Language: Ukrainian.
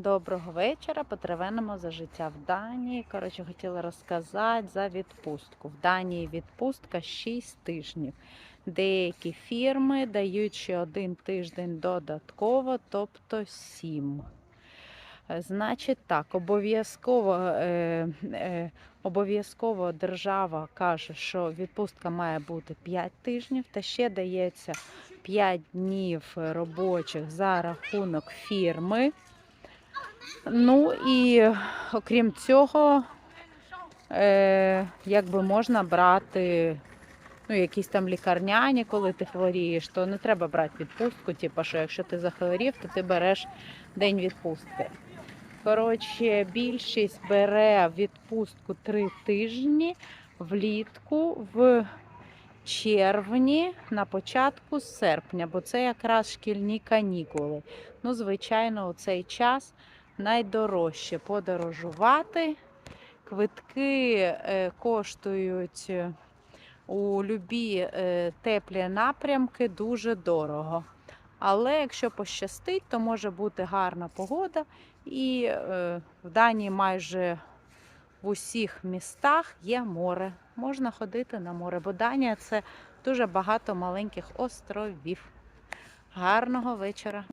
Доброго вечора. Потревенемо за життя в Данії. Коротше, хотіла розказати за відпустку. В Данії відпустка 6 тижнів. Деякі фірми дають ще один тиждень додатково, тобто 7. Е, Значить так, обов'язково, е, е, обов'язково держава каже, що відпустка має бути 5 тижнів, та ще дається 5 днів робочих за рахунок фірми. Ну і окрім цього, е, якби можна брати ну, якісь там лікарняні, коли ти хворієш, то не треба брати відпустку. Типу, що якщо ти захворів, то ти береш день відпустки. Коротше, більшість бере відпустку три тижні влітку в червні на початку серпня, бо це якраз шкільні канікули. Ну, звичайно, у цей час найдорожче подорожувати. Квитки е, коштують е, у любі е, теплі напрямки дуже дорого. Але якщо пощастить, то може бути гарна погода. І в Данії майже в усіх містах є море. Можна ходити на море, бо Данія це дуже багато маленьких островів. Гарного вечора!